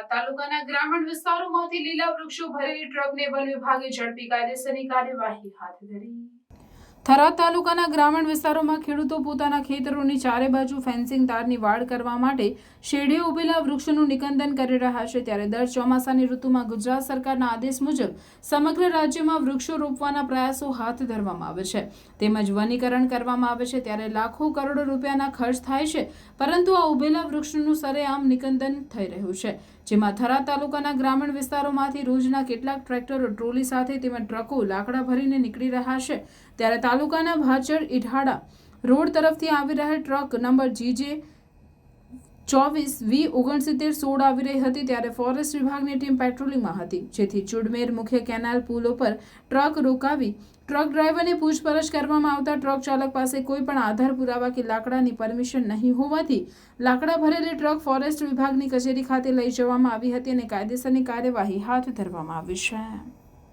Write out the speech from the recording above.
થરાદ તાલુકાના ગ્રામીણ વિસ્તારોમાંથી લીલા વૃક્ષો ભરેલી ટ્રકને વન વિભાગે ઝડપી કાયદેસરની કાર્યવાહી હાથ ધરી. થરાદ તાલુકાના ગ્રામીણ વિસ્તારોમાં ખેડૂતો પોતાના ખેતરોની ચારે બાજુ ફેન્સિંગ તારની વાડ કરવા માટે શેઢે ઉભેલા વૃક્ષોનું નિકંદન કરી રહ્યા છે ત્યારે દર ચોમાસાની ઋતુમાં ગુજરાત સરકારના આદેશ મુજબ સમગ્ર રાજ્યમાં વૃક્ષો રોપવાના પ્રયાસો હાથ ધરવામાં આવે છે. તેમજ વનીકરણ કરવામાં આવે છે ત્યારે લાખો કરોડો રૂપિયાના ખર્ચ થાય છે, પરંતુ આ ઉભેલા વૃક્ષોનું સરેઆમ નિકંદન થઈ રહ્યું છે. જેમાં થરાદ તાલુકાના ગ્રામીણ વિસ્તારોમાંથી રોજના કેટલાક ટ્રેક્ટરો, ટ્રોલી સાથે તેમજ ટ્રકો લાકડા ભરીને નીકળી રહ્યા છે. ત્યારે તાલુકાના ભાચર ઇઢાડા રોડ તરફથી આવી રહેલ ટ્રક નંબર જીજે ચોવીસ વી ઓગણસિત્તેર સોળ આવી રહી હતી ત્યારે ફોરેસ્ટ વિભાગની ટીમ પેટ્રોલિંગમાં હતી. જેથી ચુડમેર મુખ્ય કેનાલ પુલ ઉપર ટ્રક રોકાવી ટ્રક ડ્રાઈવરની પૂછપરછ કરવામાં આવતા ટ્રક ચાલક પાસે કોઈ પણ આધાર પુરાવા કે લાકડાની પરમિશન નહીં હોવાથી લાકડા ભરેલી ટ્રક ફોરેસ્ટ વિભાગની કચેરી ખાતે લઈ જવામાં આવી હતી અને કાયદેસરની કાર્યવાહી હાથ ધરવામાં આવી છે.